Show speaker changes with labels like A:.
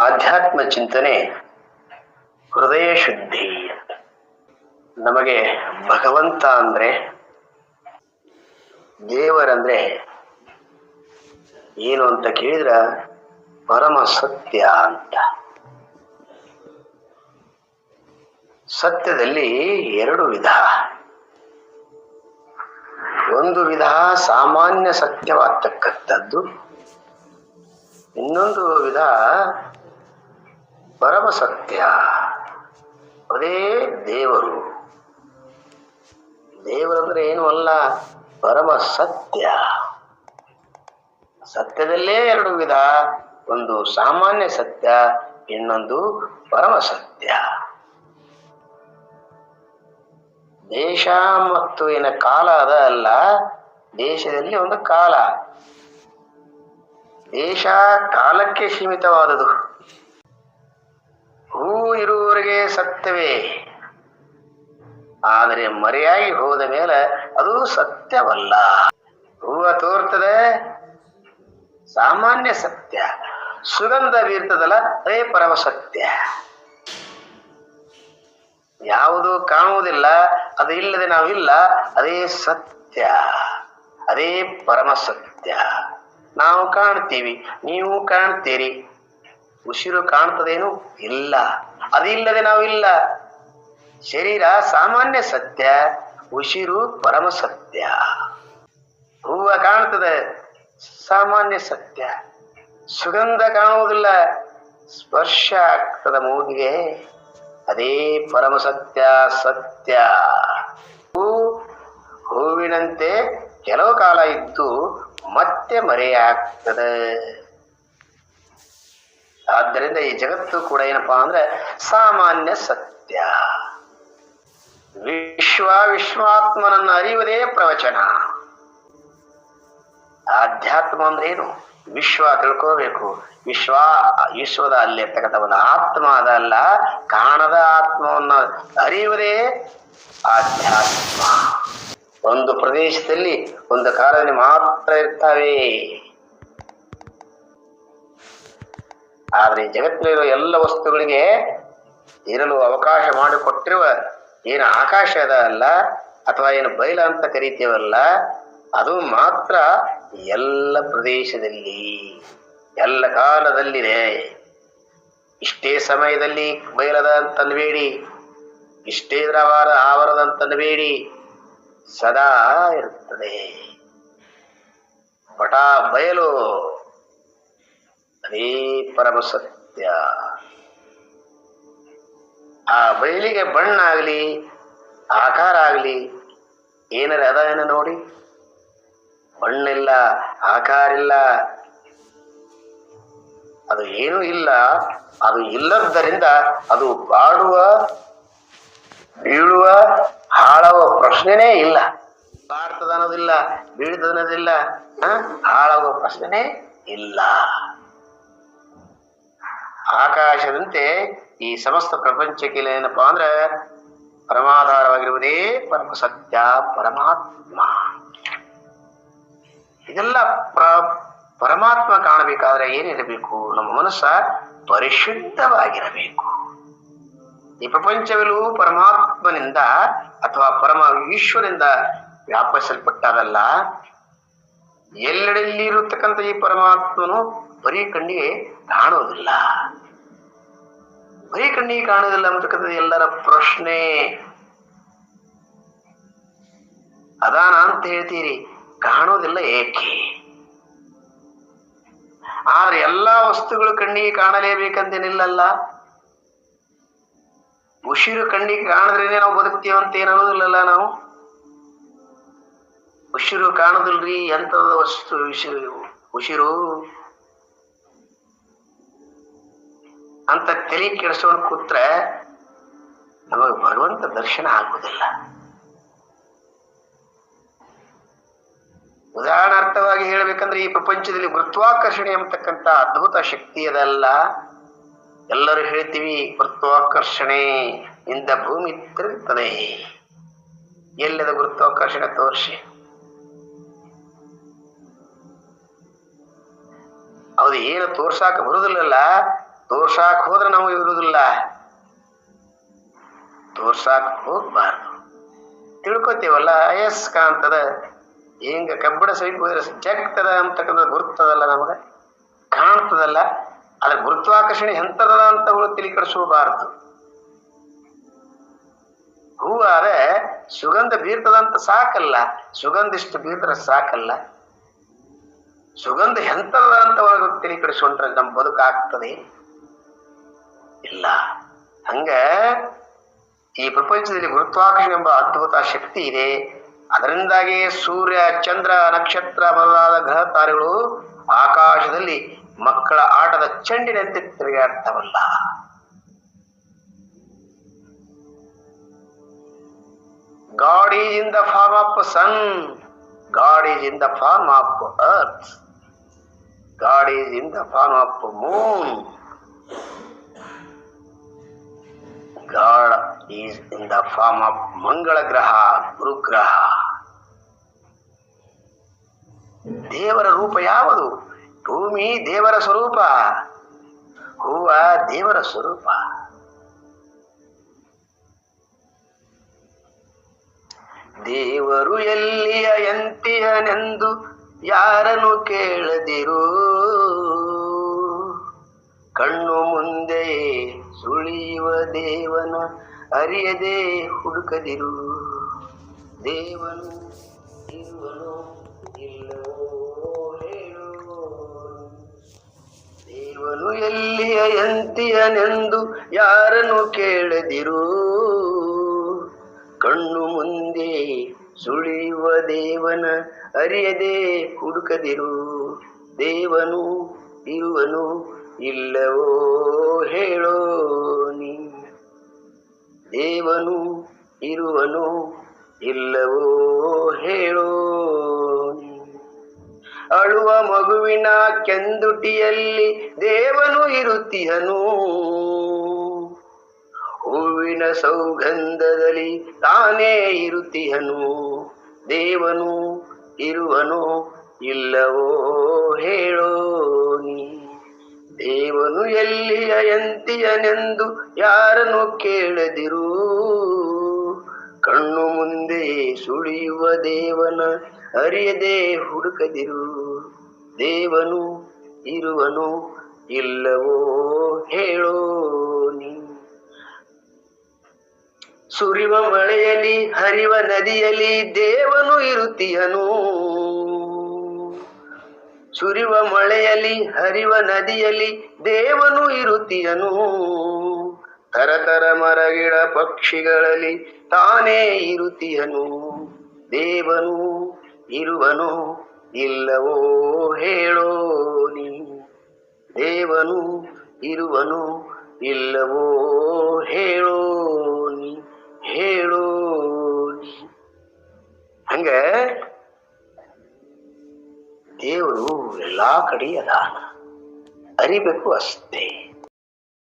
A: ಆಧ್ಯಾತ್ಮ ಚಿಂತನೆ ಹೃದಯ ಶುದ್ಧಿ ನಮಗೆ ಭಗವಂತ ಅಂದ್ರೆ ದೇವರಂದ್ರೆ ಏನು ಅಂತ ಕೇಳಿದ್ರ ಪರಮ ಸತ್ಯ ಅಂತ. ಸತ್ಯದಲ್ಲಿ ಎರಡು ವಿಧ. ಒಂದು ವಿಧ ಸಾಮಾನ್ಯ ಸತ್ಯವಾಗ್ತಕ್ಕಂಥದ್ದು, ಇನ್ನೊಂದು ವಿಧ ಪರಮ ಸತ್ಯ ಅದೇ ದೇವರು. ದೇವರಂದ್ರೆ ಏನು ಅಲ್ಲ? ಪರಮ ಸತ್ಯ ಸತ್ಯದಲ್ಲೇ ಎರಡು ವಿಧ. ಒಂದು ಸಾಮಾನ್ಯ ಸತ್ಯ, ಇನ್ನೊಂದು ಪರಮ ಸತ್ಯ ದೇಶ ಮತ್ತು ಏನ ಕಾಲ ಅದ ಅಲ್ಲ? ದೇಶದಲ್ಲಿ ಒಂದು ಕಾಲ. ದೇಶ ಕಾಲಕ್ಕೆ ಸೀಮಿತವಾದುದು ಹೂ ಇರುವವರಿಗೆ ಸತ್ಯವೇ. ಆದರೆ ಮರೆಯಾಗಿ ಹೋದ ಮೇಲೆ ಅದು ಸತ್ಯವಲ್ಲ. ಹೂವ ತೋರ್ತದೆ, ಸಾಮಾನ್ಯ ಸತ್ಯ. ಸುಗಂಧ ಬೀರ್ತದಲ್ಲ, ಅದೇ ಪರಮ ಸತ್ಯ. ಯಾವುದು ಕಾಣುವುದಿಲ್ಲ, ಅದು ಇಲ್ಲದೆ ನಾವಿಲ್ಲ ಅದೇ ಸತ್ಯ. ಅದೇ ಪರಮ ಸತ್ಯ. ನಾವು ಕಾಣ್ತೀವಿ, ನೀವು ಕಾಣ್ತೀರಿ. ಉಸಿರು ಕಾಣ್ತದೇನು ಇಲ್ಲ. ಅದಿಲ್ಲದೆ ನಾವಿಲ್ಲ. ಶರೀರ ಸಾಮಾನ್ಯ ಸತ್ಯ, ಉಸಿರು ಪರಮ ಸತ್ಯ. ಹೂವ ಕಾಣ್ತದೆ, ಸಾಮಾನ್ಯ ಸತ್ಯ. ಸುಗಂಧ ಕಾಣುವುದಿಲ್ಲ, ಸ್ಪರ್ಶ ಆಗ್ತದ ಮೂಗಿಗೆ. ಅದೇ ಪರಮ ಸತ್ಯ ಸತ್ಯ. ಹೂ, ಹೂವಿನಂತೆ ಕೆಲವು ಕಾಲ ಇದ್ದು ಮತ್ತೆ ಮರೆಯಾಗ್ತದೆ. ಆದ್ದರಿಂದ ಈ ಜಗತ್ತು ಕೂಡ ಏನಪ್ಪಾ ಅಂದ್ರೆ ಸಾಮಾನ್ಯ ಸತ್ಯ. ವಿಶ್ವ ವಿಶ್ವಾತ್ಮನನ್ನು ಅರಿಯುವುದೇ ಪ್ರವಚನ. ಆಧ್ಯಾತ್ಮ ಅಂದ್ರೆ ಏನು? ವಿಶ್ವ ತಿಳ್ಕೋಬೇಕು. ವಿಶ್ವ ವಿಶ್ವದ ಅಲ್ಲಿರ್ತಕ್ಕಂಥ ಒಂದು ಆತ್ಮ ಅದಲ್ಲ, ಕಾಣದ ಆತ್ಮವನ್ನು ಅರಿಯುವುದೇ ಆಧ್ಯಾತ್ಮ. ಒಂದು ಪ್ರದೇಶದಲ್ಲಿ ಒಂದು ಕಾಲದಲ್ಲಿ ಮಾತ್ರ ಇರ್ತವೆ. ಆದ್ರೆ ಜಗತ್ತಿನಲ್ಲಿರುವ ಎಲ್ಲ ವಸ್ತುಗಳಿಗೆ ಇರಲು ಅವಕಾಶ ಮಾಡಿಕೊಟ್ಟಿರುವ ಏನು ಆಕಾಶ ಅದ ಅಲ್ಲ, ಅಥವಾ ಏನು ಬಯಲ ಅಂತ ಕರಿತೀವಲ್ಲ, ಅದು ಮಾತ್ರ ಎಲ್ಲ ಪ್ರದೇಶದಲ್ಲಿ, ಎಲ್ಲ ಕಾಲದಲ್ಲಿದೆ. ಇಷ್ಟೇ ಸಮಯದಲ್ಲಿ ಬಯಲದ ಅಂತನ್ಬೇಡಿ ಇಷ್ಟೇ ದ್ರವಾರ ಆವರದ ಅಂತನ್ಬೇಡಿ ಸದಾ ಇರುತ್ತದೆ. ಪಟಾ ಬಯಲು ಅದೇ ಪರಮ ಸತ್ಯ. ಆ ಬಯಲಿಗೆ ಬಣ್ಣ ಆಗಲಿ, ಆಕಾರ ಆಗಲಿ, ಏನಾರ ಏನ ನೋಡಿ? ಬಣ್ಣಿಲ್ಲ, ಆಕಾರ ಇಲ್ಲ. ಅದು ಏನೂ ಇಲ್ಲ. ಅದು ಇಲ್ಲದ್ದರಿಂದ ಅದು ಬಾಡುವ, ಬೀಳುವ, ಹಾಳವ ಪ್ರಶ್ನೆನೇ ಇಲ್ಲ. ಬಾಡ್ತದ ಅನ್ನೋದಿಲ್ಲ ಬೀಳ್ತದ ಅನ್ನೋದಿಲ್ಲ? ಹಾಳಾಗುವ ಪ್ರಶ್ನೆನೇ ಇಲ್ಲ. ಆಕಾಶದಂತೆ ಈ ಸಮಸ್ತ ಪ್ರಪಂಚಕ್ಕೆ ಏನಪ್ಪಾ ಅಂದ್ರೆ ಪರಮಾಧಾರವಾಗಿರುವುದೇ ಪರಮ ಸತ್ಯ, ಪರಮಾತ್ಮ. ಇದೆಲ್ಲ ಪ್ರ, ಪರಮಾತ್ಮ ಕಾಣಬೇಕಾದ್ರೆ ಏನಿರಬೇಕು? ನಮ್ಮ ಮನಸ್ಸ ಪರಿಶುದ್ಧವಾಗಿರಬೇಕು. ಈ ಪ್ರಪಂಚವೆಲ್ಲೂ ಪರಮಾತ್ಮನಿಂದ ಅಥವಾ ಪರಮ ಈಶ್ವರಿಂದ ವ್ಯಾಪಿಸಲ್ಪಟ್ಟದಲ್ಲ ಎಲ್ಲೆಡೆಯಲ್ಲಿ ಇರತಕ್ಕಂಥ ಈ ಪರಮಾತ್ಮನು ಬರೀ ಕಣ್ಣಿಗೆ ಕಾಣುವುದಿಲ್ಲ ಬರೀ ಕಣ್ಣಿಗೆ ಕಾಣೋದಿಲ್ಲ ಅಂತಕ್ಕಂಥದ್ದು ಎಲ್ಲರ ಪ್ರಶ್ನೆ. ಅದಾನ ಅಂತ ಹೇಳ್ತೀರಿ, ಕಾಣೋದಿಲ್ಲ ಏಕೆ? ಆದ್ರೆ ಎಲ್ಲಾ ವಸ್ತುಗಳು ಕಣ್ಣಿಗೆ ಕಾಣಲೇಬೇಕಂತೇನಿಲ್ಲಲ್ಲ. ಉಸಿರು ಕಣ್ಣಿಗೆ ಕಾಣದ್ರೇನೆ ನಾವು ಬದುಕ್ತೀವ ಅಂತ ಏನ್ ಅನ್ನೋದಿಲ್ಲಲ್ಲ ನಾವು. ಉಸಿರು ಕಾಣುದಿಲ್ರಿ ಎಂತದ ವಸ್ತು, ಉಸಿರು ಉಸಿರು. ಅಂತ ತಲೆ ಕೆಡಿಸ್ಕೊಂಡು ಕೂತ್ರೆ ನಮಗೆ ಭಗವಂತ ದರ್ಶನ ಆಗುವುದಿಲ್ಲ ಉದಾಹರಣಾರ್ಥವಾಗಿ ಹೇಳಬೇಕಂದ್ರೆ ಈ ಪ್ರಪಂಚದಲ್ಲಿ ಗುರುತ್ವಾಕರ್ಷಣೆ ಎಂಬತಕ್ಕಂಥ ಅದ್ಭುತ ಶಕ್ತಿ ಅದಲ್ಲ. ಎಲ್ಲರೂ ಹೇಳ್ತೀವಿ, ಗುರುತ್ವಾಕರ್ಷಣೆ ಇಂದ ಭೂಮಿ ತಿರುಗುತ್ತದೆ ಎಲ್ಲದ ಗುರುತ್ವಾಕರ್ಷಣೆ ತೋರಿಸಿ? ಅದು ಏನು ತೋರ್ಸಾಕ ಬರುದಿಲ್ಲಲ್ಲ. ತೋರ್ಸಾಕ್ ಹೋದ್ರೆ ನಾವು ಇರುವುದಿಲ್ಲ ತೋರ್ಸಾಕ್ ಹೋಗ್ಬಾರ್ದು. ತಿಳ್ಕೊತೀವಲ್ಲ ಅಯಸ್ ಕಾಣ್ತದ ಹಿಂಗ ಕಬ್ಬಿಣ ಸೈಟ್ ಹೋದ್ರೆ ಜಗ್ತದ ಅಂತಕ್ಕಂಥ ಗುರುತದಲ್ಲ ನಮಗೆ? ಕಾಣ್ತದಲ್ಲ. ಅದ್ರ ಗುರುತ್ವಾಕರ್ಷಣೆ ಎಂತದ ಅಂತ ತಿಳಿಕಡಿಸೋಬಾರ್ದು ಹೂ ಹೂವಾರೆ ಸುಗಂಧ ಬೀರ್ತದಂತ ಸಾಕಲ್ಲ. ಸುಗಂಧ ಇಷ್ಟು ಬೀರ್ದ್ರೆ ಸಾಕಲ್ಲ. ಸುಗಂಧ ಎಂತದ ಅಂತ ಒಳಗೆ ತಿಳಿಕಡಿಸ್ಕೊಂಡ್ರೆ ನಮ್ಮ ಬದುಕಾಗ್ತದೆ. ಇಲ್ಲ ಹಂಗ ಈ ಪ್ರಪಂಚದಲ್ಲಿ ಗುರುತ್ವಾಕರ್ಷಣೆ ಎಂಬ ಅದ್ಭುತ ಶಕ್ತಿ ಇದೆ ಅದರಿಂದಾಗಿ ಸೂರ್ಯ, ಚಂದ್ರ, ನಕ್ಷತ್ರ ಮೊದಲಾದ ಗ್ರಹ ತಾರೆಗಳು ಆಕಾಶದಲ್ಲಿ ಮಕ್ಕಳ ಆಟದ ಚೆಂಡಿನಂತೆ ತಿರುಗಾಡ್ತವಲ್ಲ God is in the form of sun God is in the form of earth. God is in the form of moon. God is in the form of Mangala Graha, Guru. ದೇವರ ರೂಪ ಯಾವುದು? ಭೂಮಿ ದೇವರ ಸ್ವರೂಪ. ಹೂವ ದೇವರ ಸ್ವರೂಪ. ದೇವರು ಎಲ್ಲಿಯ ಎಂತಿಯನೆಂದು ಯಾರನ್ನು ಕೇಳದಿರು? ಕಣ್ಣು ಮುಂದೆ ಸುಳಿಯುವ ದೇವನ ಅರಿಯದೆ ಹುಡುಕದಿರು. ದೇವನು ಇರುವನು ಇಲ್ಲವೋ ಹೇಳು. ದೇವನು ಎಲ್ಲಿಯ ಎಂತಿಯನೆಂದು ಯಾರನ್ನು ಕೇಳದಿರು. ಕಣ್ಣು ಮುಂದೆ ಸುಳಿಯುವ ದೇವನ ಅರಿಯದೆ ಹುಡುಕದಿರು. ದೇವನು ಇರುವನು ಇಲ್ಲವೋ ಹೇಳೋ ನೀ ದೇವನು ಇರುವನು ಇಲ್ಲವೋ ಹೇಳೋನಿ ಅಳುವ ಮಗುವಿನ ಕೆಂದುಟಿಯಲ್ಲಿ ದೇವನು ಇರುತ್ತಿಯನು ಹೂವಿನ ಸೌಗಂಧದಲ್ಲಿ ತಾನೇ ಇರುತ್ತಿಯನು ದೇವನು ಇರುವನು ಇಲ್ಲವೋ ಹೇಳೋ ಎಲ್ಲಿಯ ಎಂತಿಯನೆಂದು ಯಾರನ್ನು ಕೇಳದಿರು? ಕಣ್ಣು ಮುಂದೆ ಸುಳಿಯುವ ದೇವನ ಅರಿಯದೆ ಹುಡುಕದಿರು. ದೇವನು ಇರುವನು ಇಲ್ಲವೋ ಹೇಳೋ ನೀ? ಸುರಿವ ಮಳೆಯಲ್ಲಿ ಹರಿವ ನದಿಯಲ್ಲಿ ದೇವನು ಇರುತ್ತೀಯನು. ಸುರಿವ ಮಳೆಯಲ್ಲಿ, ಹರಿವ ನದಿಯಲಿ ದೇವನು ಇರುತ್ತಿಯನು. ತರತರ ಮರಗಿಡ ಪಕ್ಷಿಗಳಲ್ಲಿ ತಾನೇ ಇರುತ್ತಿಯನು. ದೇವನು ಇರುವನು ಇಲ್ಲವೋ ಹೇಳೋ ನೀ ದೇವನು ಇರುವನು ಇಲ್ಲವೋ ಹೇಳೋ ನೀ ಹೇಳೋ ನೀ ಹಂಗ ದೇವರು ಎಲ್ಲಾ ಕಡೆ ಅದಾನ ಅರಿಬೇಕು ಅಷ್ಟೇ.